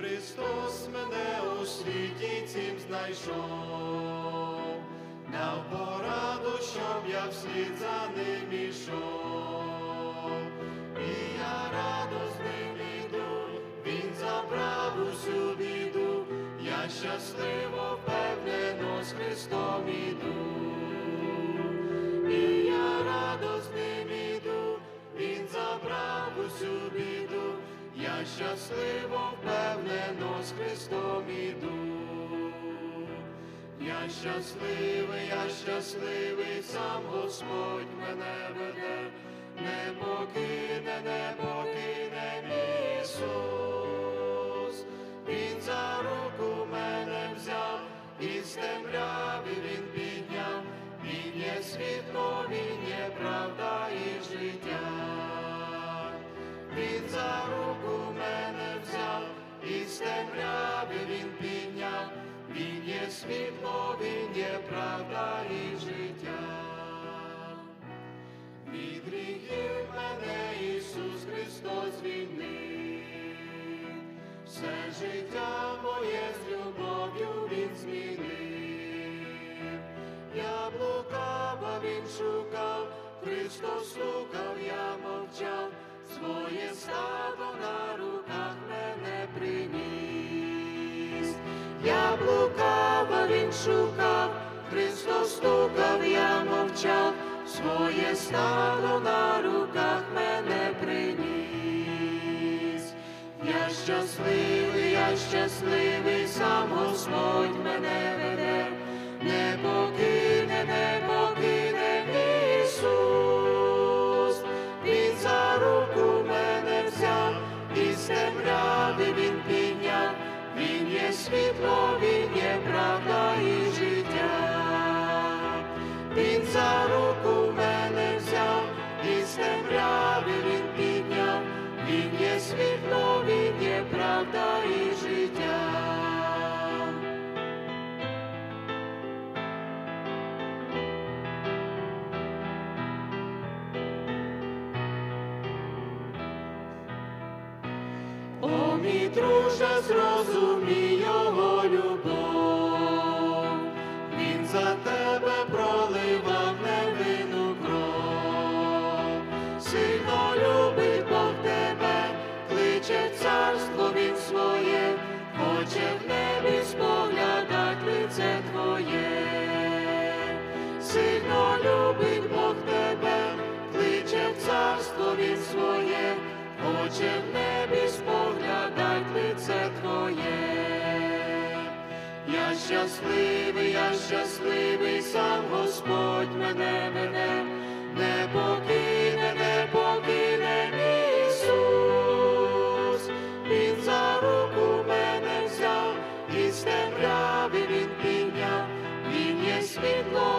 Христос мене у світі цім знайшов, дав пораду, щоб я вслід за ним ішов. І я радо з ним іду, він забрав усю біду, я щасливо впевнено з Христом іду. І я радо з ним іду, він забрав усю біду, я щасливо впевнено Щасливий, я щасливий, сам Господь мене веде, не покине, не покине Ісус. Він за руку мене взяв, із темряви він підняв, він є світло, він є правда і життя. Все життя моє з любов'ю Він змінив. Я блукав, а він шукав, Христос слухав, я мовчав, своє стадо на руках мене приніс. Я блукав, а він шукав, Христос стукав, я мовчав, своє стадо на руках мене Щасливий, я щасливий, сам Господь мене веде, не покине, не покине Ісус. Він за руку мене взяв, із темряви він підняв, він є світло, він є правда і життя. Він за правда і життя. О, мій друже, зрозумій його хоче в небі споглядать лице твоє, сильно любить Бог тебе, кличе в царство він своє, хоче в небі споглядать лице твоє. Я щасливий, я щасливий, сам Господь мене веде, не покине, мене взяв,